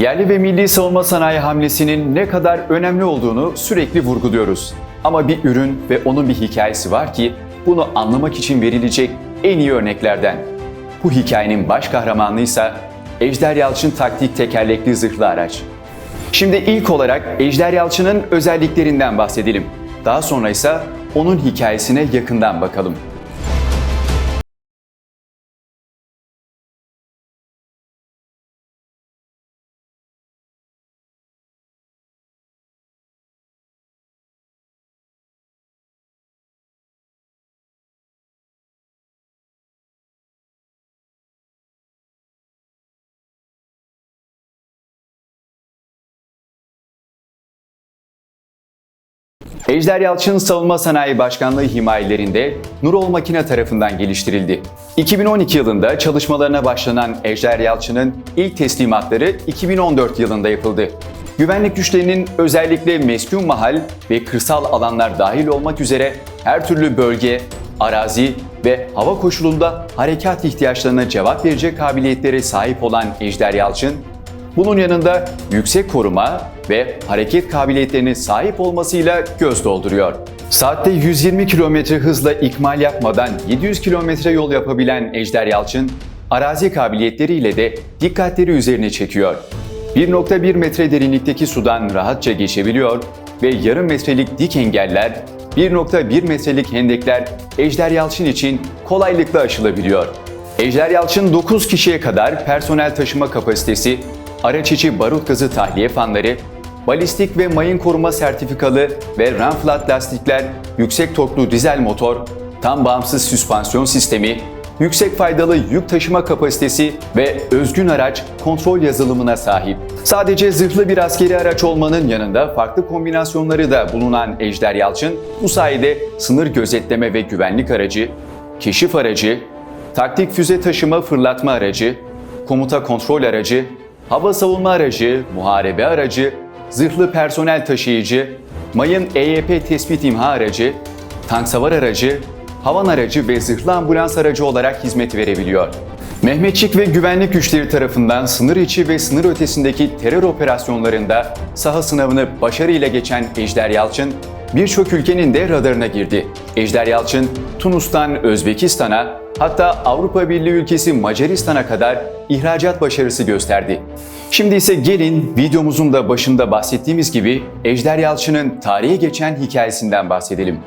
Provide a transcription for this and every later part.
Yerli ve milli savunma sanayi hamlesinin ne kadar önemli olduğunu sürekli vurguluyoruz. Ama bir ürün ve onun bir hikayesi var ki bunu anlamak için verilecek en iyi örneklerden. Bu hikayenin baş kahramanı ise Ejder Yalçın taktik tekerlekli zırhlı araç. Şimdi ilk olarak Ejder Yalçın'ın özelliklerinden bahsedelim. Daha sonra ise onun hikayesine yakından bakalım. Ejder Yalçın Savunma Sanayi Başkanlığı himayelerinde Nurol Makine tarafından geliştirildi. 2012 yılında çalışmalarına başlanan Ejder Yalçın'ın ilk teslimatları 2014 yılında yapıldı. Güvenlik güçlerinin özellikle meskun mahal ve kırsal alanlar dahil olmak üzere her türlü bölge, arazi ve hava koşulunda harekat ihtiyaçlarına cevap verecek kabiliyetlere sahip olan Ejder Yalçın, bunun yanında yüksek koruma ve hareket kabiliyetlerine sahip olmasıyla göz dolduruyor. Saatte 120 km hızla ikmal yapmadan 700 km yol yapabilen Ejder Yalçın, arazi kabiliyetleriyle de dikkatleri üzerine çekiyor. 1.1 metre derinlikteki sudan rahatça geçebiliyor ve yarım metrelik dik engeller, 1.1 metrelik hendekler Ejder Yalçın için kolaylıkla aşılabiliyor. Ejder Yalçın 9 kişiye kadar personel taşıma kapasitesi, araç içi barut gazı tahliye fanları, balistik ve mayın koruma sertifikalı ve Ramflat lastikler, yüksek torklu dizel motor, tam bağımsız süspansiyon sistemi, yüksek faydalı yük taşıma kapasitesi ve özgün araç kontrol yazılımına sahip. Sadece zırhlı bir askeri araç olmanın yanında farklı kombinasyonları da bulunan Ejder Yalçın, bu sayede sınır gözetleme ve güvenlik aracı, keşif aracı, taktik füze taşıma fırlatma aracı, komuta kontrol aracı, hava savunma aracı, muharebe aracı, zırhlı personel taşıyıcı, mayın EYP tespit imha aracı, tank savar aracı, havan aracı ve zırhlı ambulans aracı olarak hizmet verebiliyor. Mehmetçik ve güvenlik güçleri tarafından sınır içi ve sınır ötesindeki terör operasyonlarında saha sınavını başarıyla geçen Ejder Yalçın, birçok ülkenin de radarına girdi. Ejder Yalçın, Tunus'tan Özbekistan'a, hatta Avrupa Birliği ülkesi Macaristan'a kadar ihracat başarısı gösterdi. Şimdi ise gelin videomuzun da başında bahsettiğimiz gibi Ejder Yalçın'ın tarihe geçen hikayesinden bahsedelim.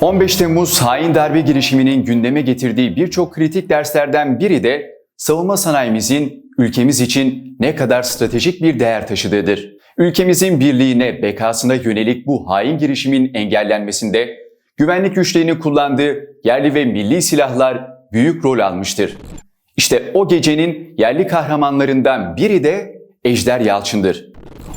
15 Temmuz hain darbe girişiminin gündeme getirdiği birçok kritik derslerden biri de savunma sanayimizin ülkemiz için ne kadar stratejik bir değer taşıdığıdır. Ülkemizin birliğine, bekasına yönelik bu hain girişimin engellenmesinde güvenlik güçlerini kullandığı yerli ve milli silahlar büyük rol almıştır. İşte o gecenin yerli kahramanlarından biri de Ejder Yalçın'dır.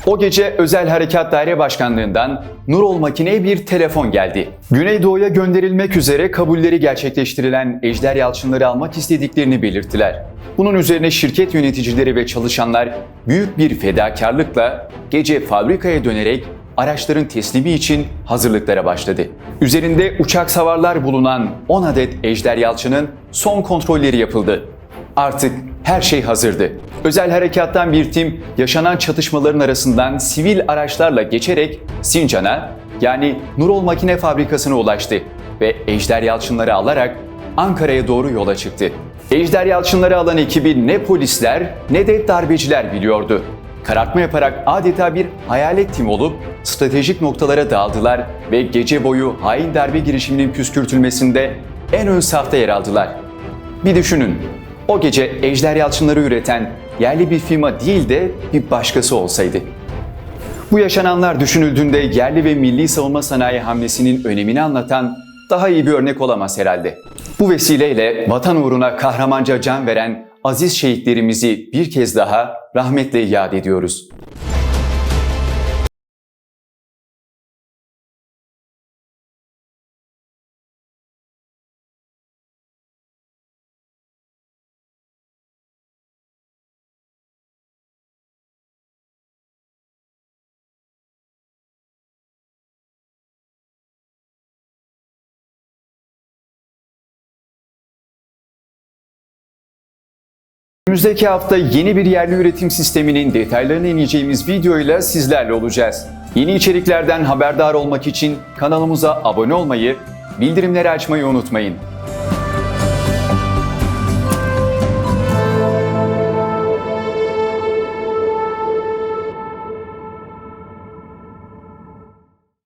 O gece Özel Harekat Daire Başkanlığından Nurol Makine'ye bir telefon geldi. Güneydoğu'ya gönderilmek üzere kabulleri gerçekleştirilen Ejder Yalçınları almak istediklerini belirttiler. Bunun üzerine şirket yöneticileri ve çalışanlar büyük bir fedakarlıkla gece fabrikaya dönerek araçların teslimi için hazırlıklara başladı. Üzerinde uçak savarlar bulunan 10 adet Ejder Yalçın'ın son kontrolleri yapıldı. Artık her şey hazırdı. Özel harekattan bir tim yaşanan çatışmaların arasından sivil araçlarla geçerek Sincan'a yani Nurol Makine Fabrikası'na ulaştı ve Ejder Yalçınları alarak Ankara'ya doğru yola çıktı. Ejder Yalçınları alan ekibi ne polisler ne de darbeciler biliyordu. Karartma yaparak adeta bir hayalet tim olup stratejik noktalara dağıldılar ve gece boyu hain darbe girişiminin püskürtülmesinde en ön safta yer aldılar. Bir düşünün, o gece Ejder Yalçınları üreten yerli bir firma değil de bir başkası olsaydı. Bu yaşananlar düşünüldüğünde yerli ve milli savunma sanayi hamlesinin önemini anlatan daha iyi bir örnek olamaz herhalde. Bu vesileyle vatan uğruna kahramanca can veren aziz şehitlerimizi bir kez daha rahmetle yad ediyoruz. Önümüzdeki hafta yeni bir yerli üretim sisteminin detaylarını ineceğimiz videoyla sizlerle olacağız. Yeni içeriklerden haberdar olmak için kanalımıza abone olmayı, bildirimleri açmayı unutmayın.